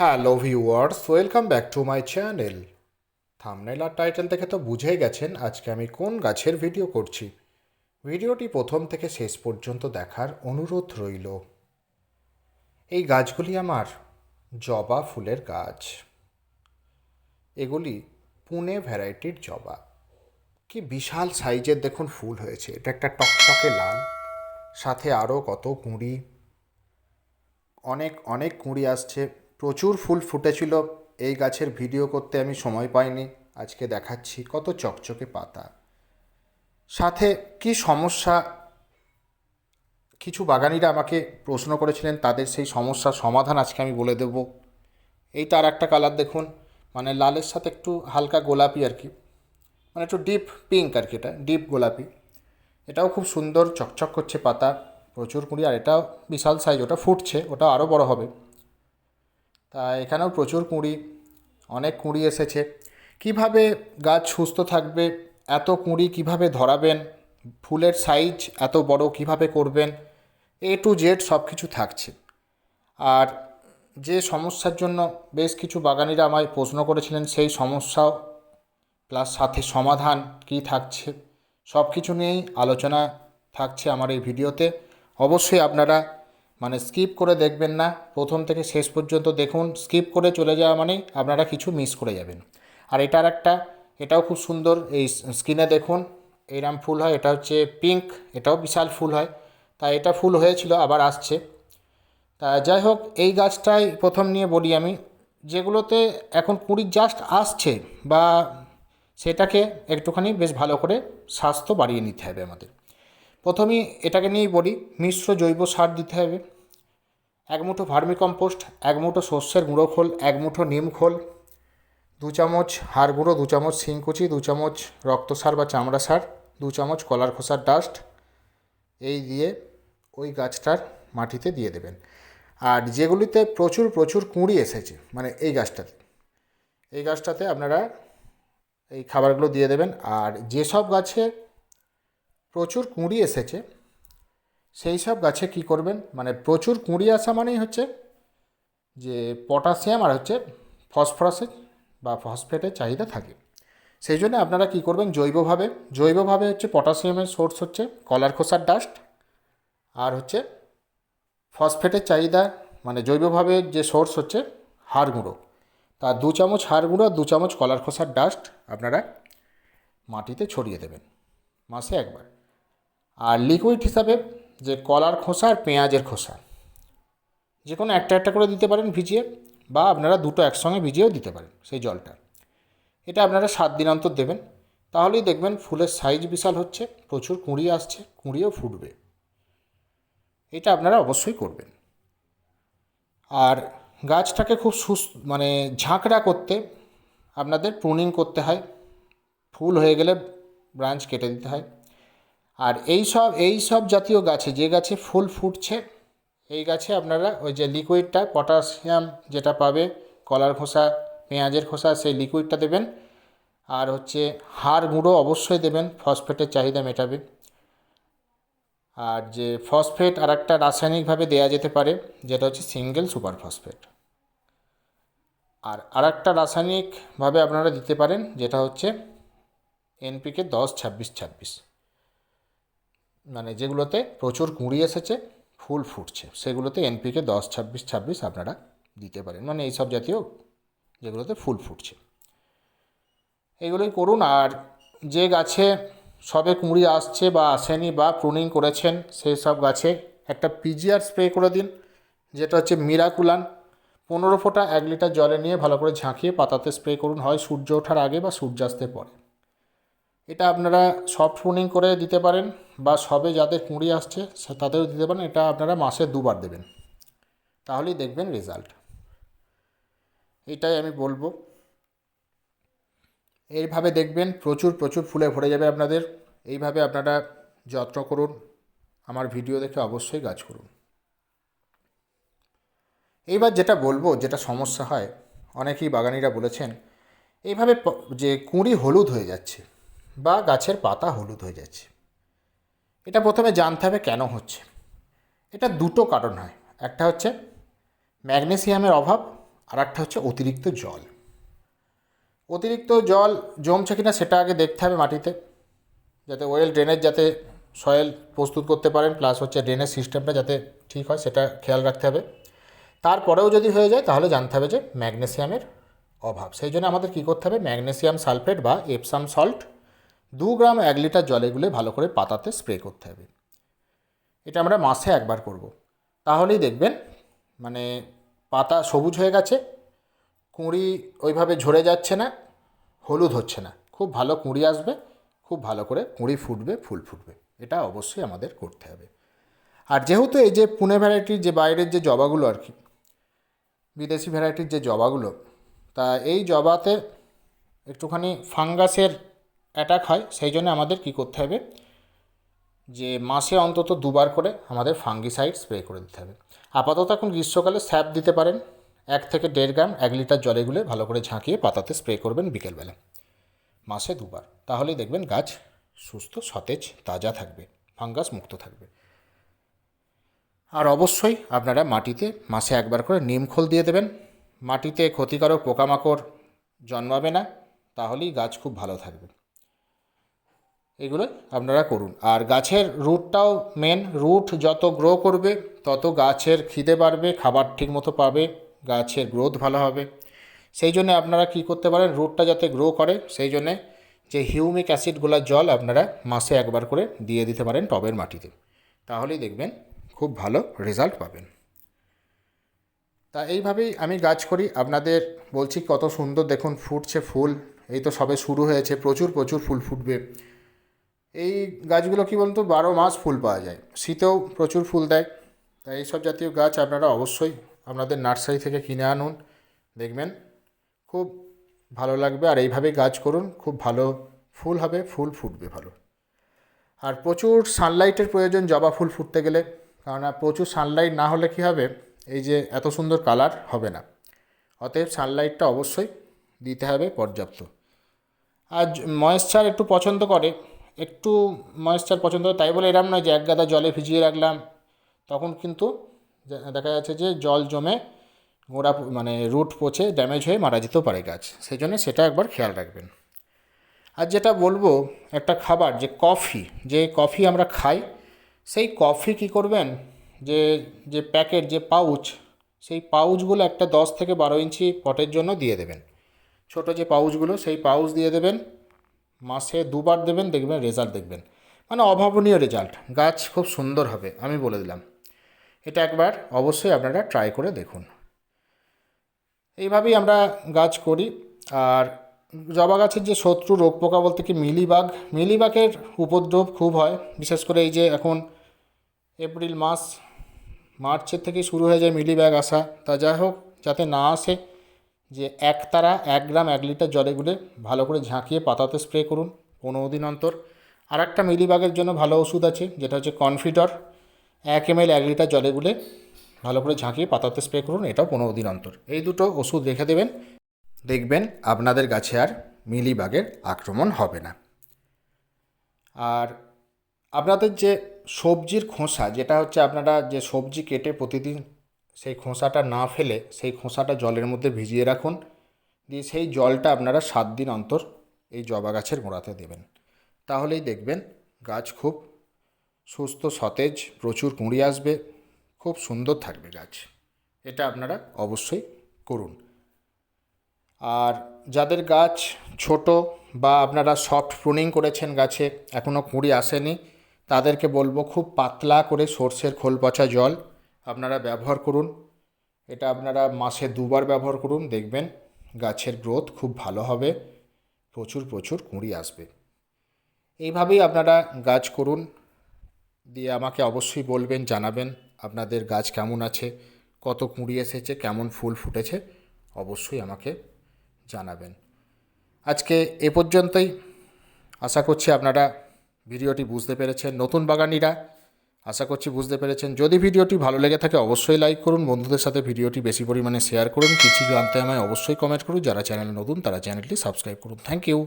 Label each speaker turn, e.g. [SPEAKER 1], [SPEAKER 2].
[SPEAKER 1] Hello viewers, welcome back to my channel. Thumbnail R title দেখে তো বুঝেই গেছেন আজকে আমি কোন গাছের ভিডিও করছি। ভিডিওটি প্রথম থেকে শেষ পর্যন্ত দেখার অনুরোধ রইল। এই গাছগুলি আমার জবা ফুলের গাছ। এগুলি পুনে ভ্যারাইটির জবা। কি বিশাল সাইজের দেখুন ফুল হয়েছে। এটা একটা টকটকে লাল, সাথে আরও কত কুঁড়ি, অনেক অনেক কুঁড়ি আসছে। প্রচুর ফুল ফুটেছিল। এই গাছের ভিডিও করতে আমি সময় পাইনি। আজকে দেখাচ্ছি কত চকচকে পাতা। সাথে কি সমস্যা? কিছু বাগানিরা আমাকে প্রশ্ন করেছিলেন, তাদের সেই সমস্যার সমাধান আজকে আমি বলে দেব। এইটা আর একটা কালার দেখুন মানে লালের সাথে একটু হালকা গোলাপি আর কি মানে একটু ডিপ পিঙ্ক আর কি এটা, ডিপ গোলাপি। এটাও খুব সুন্দর চকচক করছে পাতা, প্রচুর কুঁড়ি, আর এটাও বিশাল সাইজ ওটা ফুটছে, ওটা আরও বড় হবে। তা এখানেও প্রচুর কুঁড়ি, অনেক কুঁড়ি এসেছে। কীভাবে গাছ সুস্থ থাকবে, এত কুঁড়ি কীভাবে ধরাবেন, ফুলের সাইজ এত বড় কীভাবে করবেন এ টু জেড সব কিছু থাকছে। আর যে সমস্যার জন্য বেশ কিছু বাগানিরা আমায় প্রশ্ন করেছিলেন, সেই সমস্যাও প্লাস সাথে সমাধান কী থাকছে সব কিছু নিয়েই আলোচনা থাকছে আমার এই ভিডিওতে। অবশ্যই আপনারা মানে স্কিপ করে দেখবেন না। প্রথম থেকে শেষ পর্যন্ত দেখুন। স্কিপ করে চলে যাওয়া মানেই আপনারা কিছু মিস করে যাবেন। আর এটার একটা, এটাও খুব সুন্দর। এই স্ক্রিনে দেখুন এইরাম ফুল হয়। এটা হচ্ছে পিঙ্ক এটাও বিশাল ফুল হয়। তা এটা ফুল হয়েছিল, আবার আসছে। তা যাই হোক, এই গাছটাই প্রথম নিয়ে বলি আমি। যেগুলোতে এখন কুড়ি জাস্ট আসছে বা সেটাকে একটুখানি বেশ ভালো করে স্বাস্থ্য বাড়িয়ে নিতে হবে আমাদের। প্রথমেই এটাকে নিয়েই বলি মিশ্র জৈব সার দিতে হবে। এক মুঠো ভার্মি কম্পোস্ট এক মুঠো শস্যের গুঁড়ো খোল, এক মুঠো নিম খোল, দু চামচ হাড় গুঁড়ো, দু চামচ শিংকুচি, দু চামচ রক্ত সার বা চামড়া সার, দু চামচ কলার খোসার ডাস্ট এই দিয়ে ওই গাছটার মাটিতে দিয়ে দেবেন। আর যেগুলিতে প্রচুর প্রচুর কুঁড়ি এসেছে মানে এই গাছটাতে এই গাছটাতে আপনারা এই খাবারগুলো দিয়ে দেবেন। আর যেসব গাছে প্রচুর কুঁড়ি এসেছে। সেই সব গাছে কি করবেন? মানে প্রচুর কুঁড়ি আসা মানেই হচ্ছে যে পটাশিয়াম আর হচ্ছে ফসফরাসের বা ফসফেটের চাহিদা থাকে। সেই জন্য আপনারা কি করবেন? জৈবভাবে জৈবভাবে হচ্ছে পটাশিয়ামের সোর্স হচ্ছে কলার খোসার ডাস্ট আর হচ্ছে ফসফেটের চাহিদা মানে জৈবভাবে যে সোর্স হচ্ছে হাড় গুঁড়ো। তা দু চামচ হাড় গুঁড়ো আর দু চামচ কলার খোসার ডাস্ট আপনারা মাটিতে ছড়িয়ে দেবেন। মাসে একবার। আর লিকুইড হিসাবে যে কলার খোসা আর পেঁয়াজের খোসা। যে কোনো একটা একটা করে দিতে পারেন ভিজিয়ে, বা আপনারা দুটো একসঙ্গে ভিজিয়েও দিতে পারেন সেই জলটা। এটা আপনারা সাত দিন অন্তর দেবেন। তাহলেই দেখবেন ফুলের সাইজ বিশাল হচ্ছে, প্রচুর কুঁড়ি আসছে, কুঁড়িও ফুটবে। এটা আপনারা অবশ্যই করবেন। আর গাছটাকে খুব সুস মানে ঝাঁকড়া করতে আপনাদের প্রুনিং করতে হয়। ফুল হয়ে গেলে ব্রাঞ্চ কেটে দিতে হয়। আর এই সব এই সব জাতীয় গাছে, যে গাছে ফুল ফুটছে, এই গাছে আপনারা ওই যে লিকুইডটা পটাশিয়াম যেটা পাবে, কলার খোসা, পেঁয়াজের খোসা, সেই লিকুইডটা দেবেন। আর হচ্ছে হাড় গুঁড়ো অবশ্যই দেবেন ফসফেটের চাহিদা মেটাবে। আর যে ফসফেট আর একটা রাসায়নিকভাবে দেওয়া যেতে পারে, যেটা হচ্ছে সিঙ্গেল সুপার ফসফেট আর আর একটা রাসায়নিকভাবে আপনারা দিতে পারেন, যেটা হচ্ছে এনপিকে দশ, ছাব্বিশ ছাব্বিশ। মানে যেগুলোতে প্রচুর কুঁড়ি এসেছে, ফুল ফুটছে। সেগুলোতে এনপিকে দশ, ছাব্বিশ ছাব্বিশ আপনারা দিতে পারেন। মানে এইসব জাতীয় যেগুলোতে ফুল ফুটছে। এগুলোই করুন। আর যে গাছে সবে কুঁড়ি আসছে বা আসেনি বা প্রুনিং করেছেন, সেই সব গাছে একটা পিজিআর স্প্রে করে দিন। যেটা হচ্ছে মিরাকুলান পনেরো ফোঁটা এক লিটার জলে নিয়ে ভালো করে ঝাঁকিয়ে পাতাতে স্প্রে করুন। হয় সূর্য ওঠার আগে বা সূর্যাস্তের পরে। এটা আপনারা সফট প্রুনিং করে দিতে পারেন। বা সবে যাদের কুঁড়ি আসছে তাদেরও দিতে পারেন। এটা আপনারা মাসে দুবার দেবেন। তাহলেই দেখবেন রেজাল্ট এটাই আমি বলব। এইভাবে দেখবেন প্রচুর প্রচুর ফুলে ভরে যাবে আপনাদের। এইভাবে আপনারা যত্ন করুন। আমার ভিডিও দেখে অবশ্যই গাছ করুন। এইবার যেটা বলব, যেটা সমস্যা হয়, অনেকেই বাগানিরা বলেছেন, এইভাবে যে কুঁড়ি হলুদ হয়ে যাচ্ছে বা গাছের পাতা হলুদ হয়ে যাচ্ছে এটা প্রথমে জানতে হবে কেন হচ্ছে। এটা দুটো কারণ হয়। একটা হচ্ছে ম্যাগনেসিয়ামের অভাব, আর একটা হচ্ছে অতিরিক্ত জল। অতিরিক্ত জল জমছে কিনা সেটা আগে দেখতে হবে মাটিতে, যাতে ওয়েল ড্রেনেজ যাতে সয়েল প্রস্তুত করতে পারেন প্লাস হচ্ছে ড্রেনেজ সিস্টেমটা যাতে ঠিক হয়, সেটা খেয়াল রাখতে হবে। তারপরেও যদি হয়ে যায়, তাহলে জানতে হবে যে ম্যাগনেসিয়ামের অভাব। সেই জন্য আমাদের কী করতে হবে? ম্যাগনেসিয়াম সালফেট বা এপসাম সল্ট দু গ্রাম এক লিটার জলে গুলে ভালো করে পাতাতে স্প্রে করতে হবে। এটা আমরা মাসে একবার করব। তাহলেই দেখবেন মানে পাতা সবুজ হয়ে গেছে, কুঁড়ি ওইভাবে ঝরে যাচ্ছে না, হলুদ হচ্ছে না। খুব ভালো কুঁড়ি আসবে, খুব ভালো করে কুঁড়ি ফুটবে, ফুল ফুটবে। এটা অবশ্যই আমাদের করতে হবে। আর যেহেতু এই যে পুনে ভ্যারাইটির যে বাইরের যে জবাগুলো আর কি, বিদেশি ভ্যারাইটির যে জবাগুলো, তা এই জবাতে একটুখানি ফাঙ্গাসের অ্যাটাক হয়, সেই জন্য আমাদের কী করতে হবে? যে মাসে অন্তত দুবার করে আমাদের ফাঙ্গিসাইড স্প্রে করে দিতে হবে। আপাতত এখন গ্রীষ্মকালে স্যাপ দিতে পারেন। এক থেকে দেড় গ্রাম, এক লিটার জলে গুলে ভালো করে ঝাঁকিয়ে পাতাতে স্প্রে করবেন বিকেলবেলা। মাসে দুবার। তাহলেই দেখবেন গাছ সুস্থ, সতেজ, তাজা থাকবে ফাঙ্গাস মুক্ত থাকবে। আর অবশ্যই আপনারা মাটিতে মাসে একবার করে নিম খোল দিয়ে দেবেন। মাটিতে ক্ষতিকারক পোকামাকড় জন্মাবে না, তাহলেই গাছ খুব ভালো থাকবে। এগুলো আপনারা করুন। আর গাছের রুটটাও মেন রুট যত গ্রো করবে, তত গাছের খিদে বাড়বে, খাবার ঠিক মতো পাবে, গাছের গ্রোথ ভালো হবে। সেই জন্য আপনারা কি করতে পারেন, রুটটা যাতে গ্রো করে, সেই জন্যে যে হিউমিক অ্যাসিডগুলোর জল আপনারা মাসে একবার করে দিয়ে দিতে পারেন টবের মাটিতে। তাহলেই দেখবেন খুব ভালো রেজাল্ট পাবেন। তা এইভাবেই আমি গাছ করি। আপনাদের বলছি কত সুন্দর দেখুন, ফুটছে ফুল। এই তো সবে শুরু হয়েছে, প্রচুর প্রচুর ফুল ফুটবে। এই গাছগুলো কী বলতো, বারো মাস ফুল পাওয়া যায়। শীতেও প্রচুর ফুল দেয়। তাই এইসব জাতীয় গাছ আপনারা অবশ্যই আপনাদের নার্সারি থেকে কিনে আনুন। দেখবেন খুব ভালো লাগবে। আর এইভাবে গাছ করুন, খুব ভালো ফুল হবে, ফুল ফুটবে ভালো। আর প্রচুর সানলাইটের প্রয়োজন জবা ফুল ফুটতে গেলে। কেননা প্রচুর সানলাইট না হলে কী হবে? এই যে এত সুন্দর কালার হবে না। অতএব সানলাইটটা অবশ্যই দিতে হবে পর্যাপ্ত। আর ময়েশ্চার একটু পছন্দ করে। একটু ময়েশ্চার পছন্দ তাই বলে এরম নয় যে এক গাদা জলে ভিজিয়ে রাখলাম। তখন কিন্তু দেখা যাচ্ছে যে জল জমে গোড়া মানে রুট পচে ড্যামেজ হয়ে মারা যেতেও পারে গাছ। সেই জন্য সেটা একবার খেয়াল রাখবেন। আর যেটা বলব, একটা খাবার যে কফি যে কফি আমরা খাই, সেই কফি কি করবেন? যে যে প্যাকেট, যে পাউচ, সেই পাউচগুলো একটা দশ থেকে বারো ইঞ্চি পটের জন্য দিয়ে দেবেন। ছোট যে পাউচগুলো, সেই পাউচ দিয়ে দেবেন। মাসে দুবার দেবেন, দেখবেন রেজাল্ট দেখবেন। মানে অভাবনীয় রেজাল্ট গাছ খুব সুন্দর হবে, আমি বলে দিলাম। এটা একবার অবশ্যই আপনারা ট্রাই করে দেখুন। এইভাবেই আমরা গাছ করি। আর জবা গাছের যে শত্রু, রোগ পোকা বলতে কি মিলিবাগ? মিলিবাগের উপদ্রব খুব হয়। বিশেষ করে এই যে এখন এপ্রিল মাস, মার্চের থেকে শুরু হয়ে যায় মিলিবাগ আসা। তা যাই হোক, যাতে না আসে যে এক তারা, এক গ্রাম, এক লিটার জলে গুলে ভালো করে ঝাঁকিয়ে পাতাতে স্প্রে করুন পনেরো দিন অন্তর। আর একটা মিলিবাগের জন্য ভালো ওষুধ আছে, যেটা হচ্ছে কনফিডর। এক এম এল এক লিটার জলে গুলে ভালো করে ঝাঁকিয়ে পাতাতে স্প্রে করুন, এটাও পনেরো দিন অন্তর। এই দুটো ওষুধ রেখে দেবেন। দেখবেন আপনাদের গাছে আর মিলিবাগের আক্রমণ হবে না। আর আপনাদের যে সবজির খোসা, যেটা হচ্ছে আপনারা যে সবজি কেটে প্রতিদিন সেই খোসাটা না ফেলে সেই খোসাটা জলের মধ্যে ভিজিয়ে রাখুন। দিয়ে সেই জলটা আপনারা সাত দিন অন্তর এই জবা গাছের গোড়াতে দেবেন। তাহলেই দেখবেন গাছ খুব সুস্থ, সতেজ, প্রচুর কুঁড়ি আসবে, খুব সুন্দর থাকবে গাছ। এটা আপনারা অবশ্যই করুন। আর যাদের গাছ ছোট বা আপনারা সফট প্রুনিং করেছেন গাছে এখনও কুঁড়ি আসেনি, তাদেরকে বলব খুব পাতলা করে সর্ষের খোল পচা জল আপনারা ব্যবহার করুন। এটা আপনারা মাসে দুবার ব্যবহার করুন, দেখবেন গাছের গ্রোথ খুব ভালো হবে, প্রচুর প্রচুর কুঁড়ি আসবে। এইভাবেই আপনারা গাছ করুন, দিয়ে আমাকে অবশ্যই বলবেন, জানাবেন আপনাদের গাছ কেমন আছে, কত কুঁড়ি এসেছে, কেমন ফুল ফুটেছে, অবশ্যই আমাকে জানাবেন। আজকে এ পর্যন্তই। আশা করছি আপনারা ভিডিওটি বুঝতে পেরেছেন। নতুন বাগানিরা আশা করছি বুঝতে পেরেছেন। যদি ভিডিওটি ভালো লেগে থাকে, অবশ্যই লাইক করুন। বন্ধুদের সাথে ভিডিওটি বেশি পরিমাণে শেয়ার করুন। কিছু জানতে আমায় অবশ্যই কমেন্ট করুন। যারা চ্যানেল নতুন, তারা চ্যানেলটি সাবস্ক্রাইব করুন। Thank you